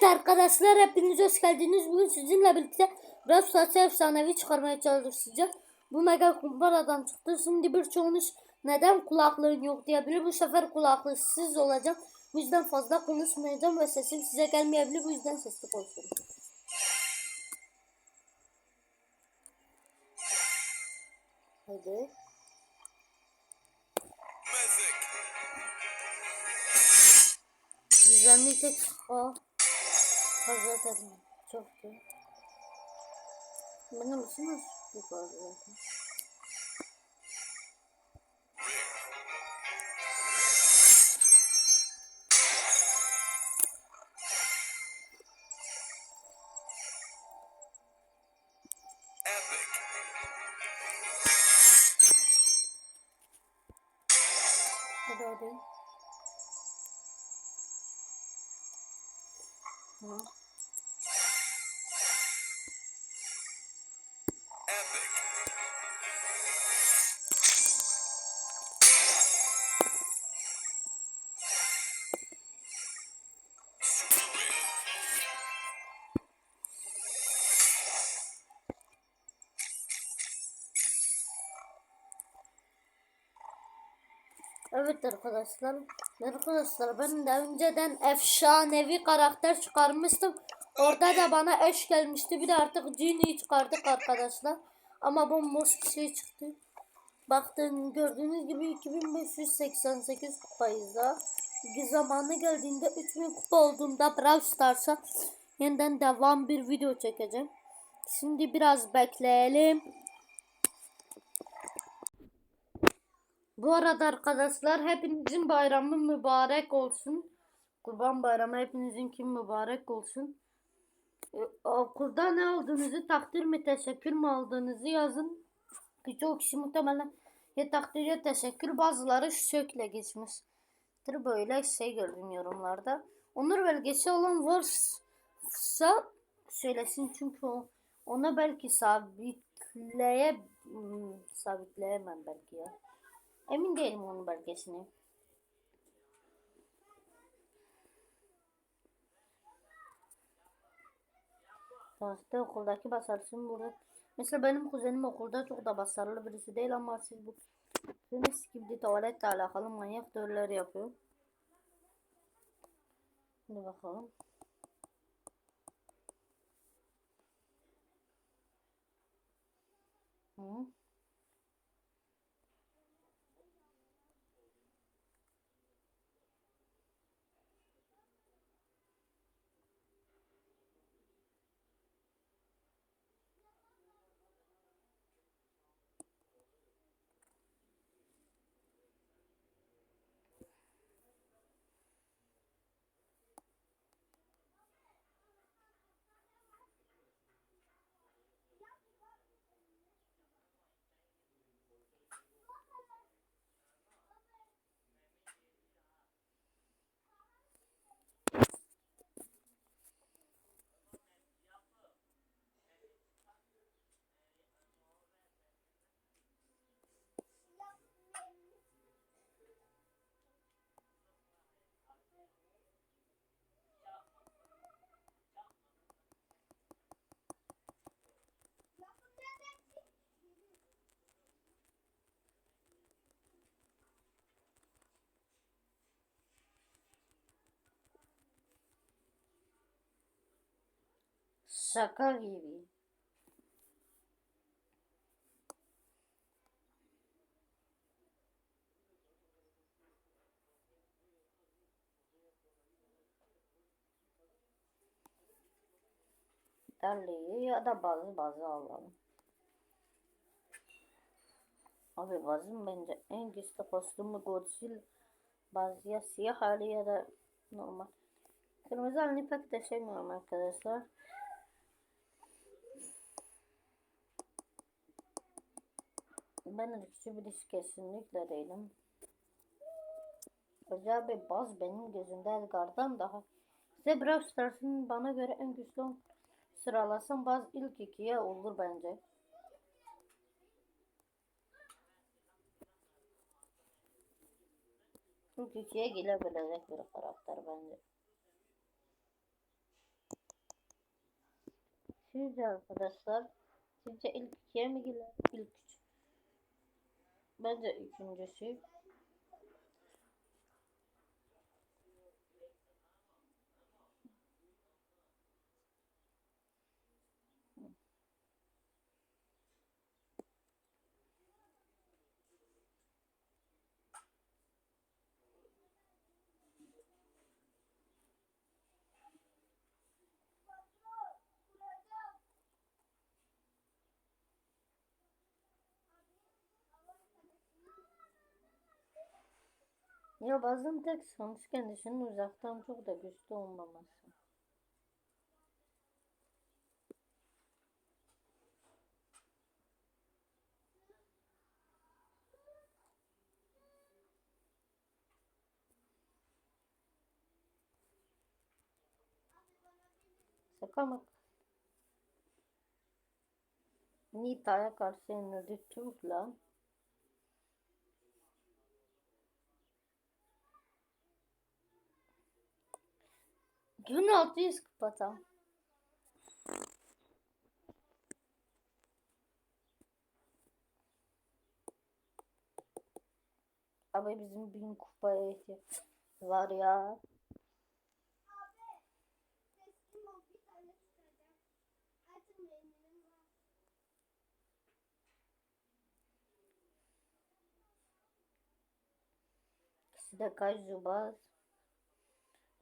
Evet arkadaşlar hepiniz hoş geldiniz. Bugün sizinle birlikte Brawl Stars'ı efsanevi çıkarmaya çalışacağız. Bu mega kumbaradan çıktı. Şimdi birçoğunuz neden kulaklığın yok diyebilir. Bu sefer kulaklıksız olacağım. Bu yüzden fazla konuşmayacağım ve sesim size gelmeyebilir. Bu yüzden sesli konuşuyorum. Hadi. Mythic. Düzenli tek o. Fazla tabii. Çok iyi. Benim için nasıl yukarı zaten. Hadi. Hı. Evet arkadaşlar. Arkadaşlar ben de önceden efsanevi karakter çıkarmıştım. Orada da bana eş gelmişti. Bir de artık Genie çıkardık arkadaşlar. Ama bomboş bir şey çıktı. Baktığın gördüğünüz gibi 2588 kupayız da. Zamanı geldiğinde 3000 kupa olduğunda Brawl Stars'a yeniden devam bir video çekeceğim. Şimdi biraz bekleyelim. Bu arada arkadaşlar hepinizin bayramı mübarek olsun. Kurban bayramı hepinizinki mübarek olsun. Ee, okulda ne aldığınızı takdir mi teşekkür mü aldığınızı yazın. Birçok kişi muhtemelen ya takdir ya teşekkür bazıları şökle geçmiştir. Böyle şey gördüm yorumlarda. Onur belgesi olan varsa söylesin çünkü o, ona belki sabitleye hmm, sabitleyemem belki ya. Emin değilim onun belgesini. Sonuçta okuldaki başarısın burada. Mesela benim kuzenim okulda çok da başarılı birisi değil ama siz bu Deniz gibi tuvaletle alakalı manyak teoriler yapıyor. Şimdi bakalım. Hı. Şaka gibi. Terliği ya da bazı bazı alalım. Abi bazım bence en güçlü kostümü Godzilla bazı ya siyah hali ya da normal. Kırmızı halini pek de sevmiyorum arkadaşlar. Ben ırkçı birisi kesinlikle değilim. Özel bir baz benim gözümde Edgar'dan daha. Size Brawl Stars'ın bana göre en güçlü sıralasam baz ilk ikiye olur bence. İlk ikiye gelebilecek bir karakter bence. Sizce arkadaşlar sizce ilk ikiye mi girer? İlk üç. Bence üçüncüsü. Ya bazen tek sonuç kendisinin uzaktan çok da güçlü olmaması. Şaka mı? Nita'ya karşı yenildi Türk'le 1600 kupata. Ama bizim bin kupaya ihtiyacımız var ya. Size kaç zubaz?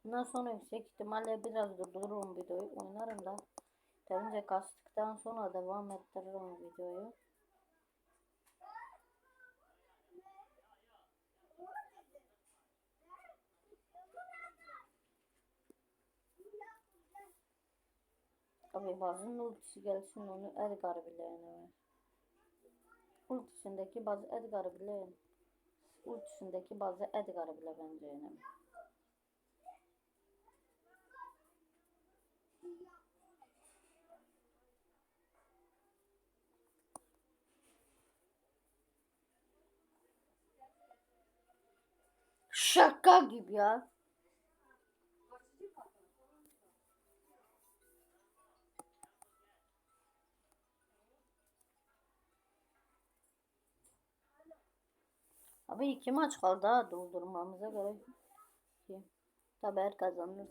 Bundan sonra yüksek ihtimalle biraz durdururum videoyu. Oynarım da. Tabii kastıktan sonra devam ettiririm videoyu. Abi bazı ultisi gelsin onu Edgar bile yenemez. Ultisindeki bazı Edgar bile yenemez. Ultisindeki bazı Edgar bile bence yenemez. Şaka gibi ya. Abi iki maç kaldı ha doldurmamıza yok. Tabi her kazanır.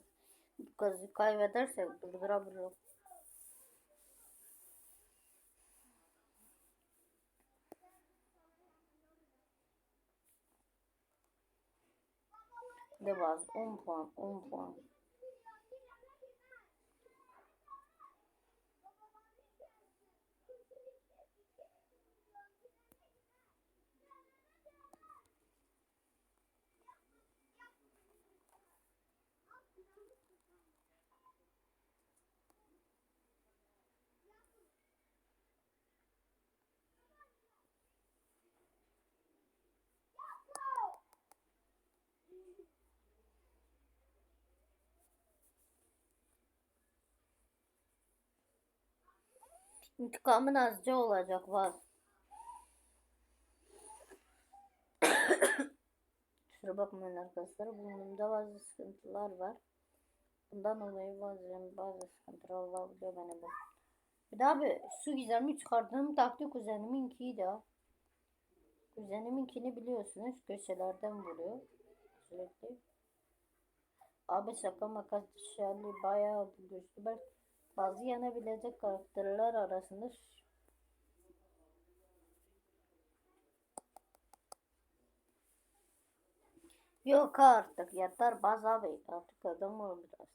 Kaybedersek durdurabiliriz. Devaz 10 puan 10 puan. İntikamın azca olacak var. Kusura bakmayın arkadaşlar. Burnumda bazı sıkıntılar var. Bundan dolayı bazı bazı sıkıntılar olabiliyor benim. Bir daha bir su gizemi çıkardığım taktik kuzeniminki de. Kuzeniminkini biliyorsunuz köşelerden vuruyor. Sürekli. Abi şaka makas dışarı bayağı güçlü. Belki bazı yenebilecek karakterler arasında Yok artık yeter baz abi artık adam ol biraz.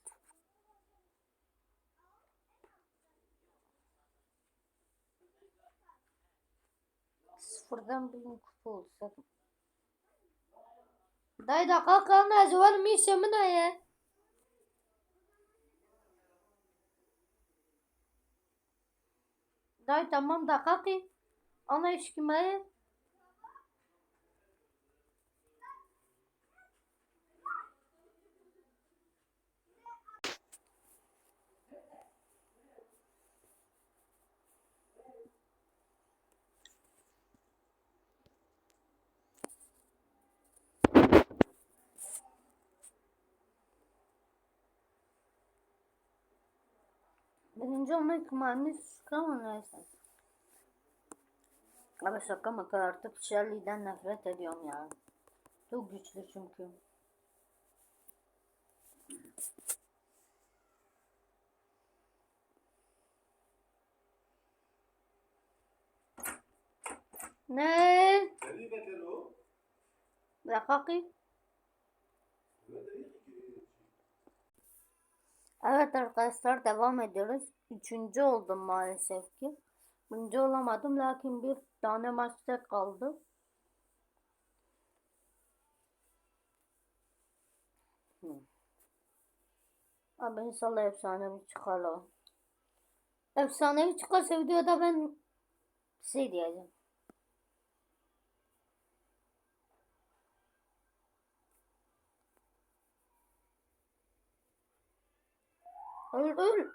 Sıfırdan bin kupa olsak. Dayı da kalk kalmaz var mı işe ya? Dayı tamam da kalkayım. Ana iş Birinci olma ihtimalimiz çıkar ama şaka maka artık Shelly'den nefret ediyorum ya. Çok güçlü çünkü. Ne? Dakika. Evet arkadaşlar devam ediyoruz. Üçüncü oldum maalesef ki. Birinci olamadım lakin bir tane maçta kaldı. Hı. Abi inşallah efsanevi çıkar. Efsanevi çıkarsa videoda ben şey diyeceğim. 얼굴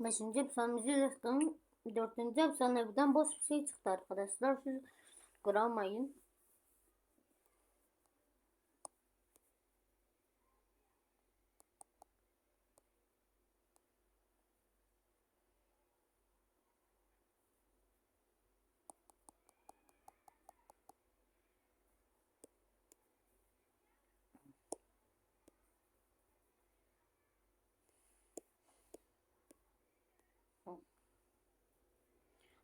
Beşinci efsanemizi yırttım. Dördüncü efsaneviden boş bir şey çıktı arkadaşlar. Siz kıramayın.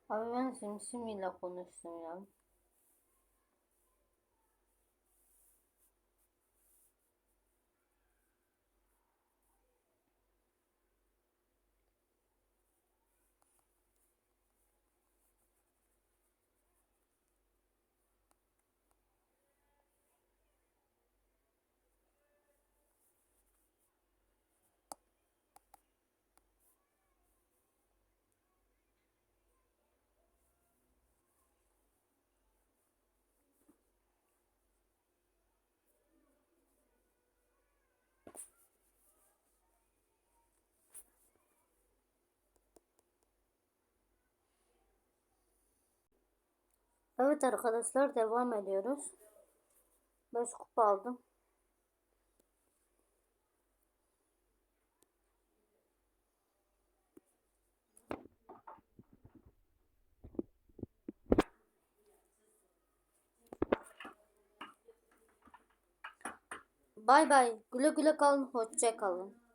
Abi ben simsimiyle konuştum ya. Evet arkadaşlar devam ediyoruz. 5 kupa aldım. Bay bay. Güle güle kalın. Hoşça kalın.